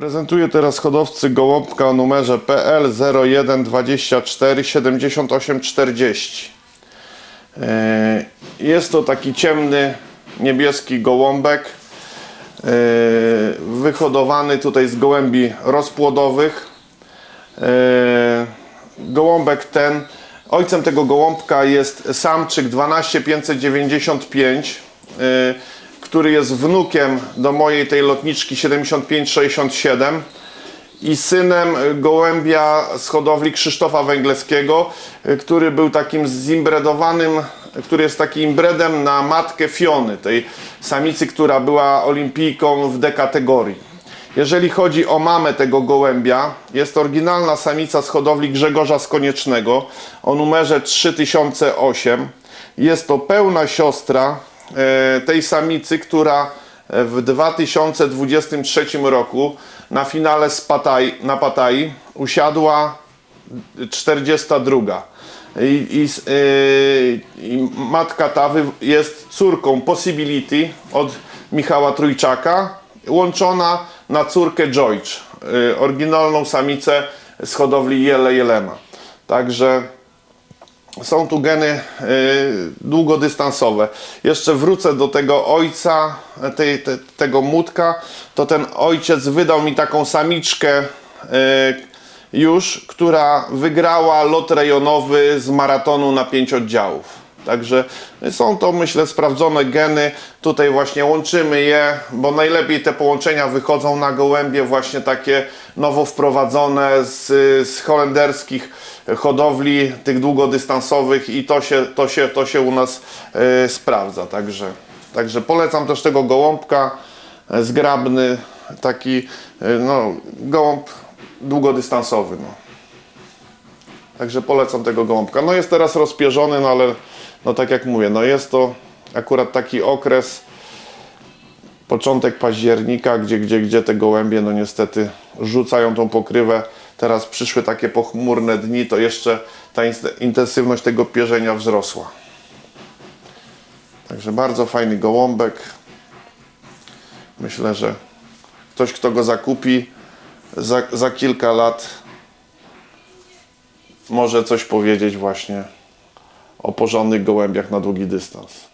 Prezentuję teraz hodowcy gołąbka o numerze PL 0124 7840. E, Jest to taki ciemny niebieski gołąbek e, wyhodowany tutaj z gołębi rozpłodowych. E, Gołąbek ten, ojcem tego gołąbka jest samczyk 12595, e, który jest wnukiem do mojej tej lotniczki 7567 i synem gołębia z hodowli Krzysztofa Węgleckiego, y, który był takim zimbredowanym, który jest takim imbredem na matkę Fiony, tej samicy, która była olimpijką w D kategorii. Jeżeli chodzi o mamę tego gołębia, jest oryginalna samica z hodowli Grzegorza Skoniecznego o numerze 3008. Jest to pełna siostra tej samicy, która w 2023 roku na finale z Pataj, na Patai usiadła 42. I, i, yy, i matka ta wy- jest córką Possibility od Michała Trójczaka, łączona na córkę George, yy, oryginalną samicę z hodowli Jele Jelema. Także są tu geny y, długodystansowe. Jeszcze wrócę do tego ojca, te, tego mutka, to ten ojciec wydał mi taką samiczkę y, już, która wygrała lot rejonowy z maratonu na pięć oddziałów. Także są to myślę sprawdzone geny. Tutaj właśnie łączymy je, bo najlepiej te połączenia wychodzą na gołębie właśnie takie nowo wprowadzone z, z holenderskich hodowli tych długodystansowych i to się, to się, to się u nas e, sprawdza. Także, także polecam też tego gołąbka e, zgrabny, taki e, no, gołąb długodystansowy. No. Także polecam tego gołąbka. No jest teraz rozpierzony, no ale no tak jak mówię, no jest to akurat taki okres początek października, gdzie, gdzie, gdzie te gołębie no niestety rzucają tą pokrywę. Teraz przyszły takie pochmurne dni, to jeszcze ta intensywność tego pierzenia wzrosła. Także bardzo fajny gołąbek. Myślę, że ktoś, kto go zakupi za, za kilka lat może coś powiedzieć właśnie o porządnych gołębiach na długi dystans.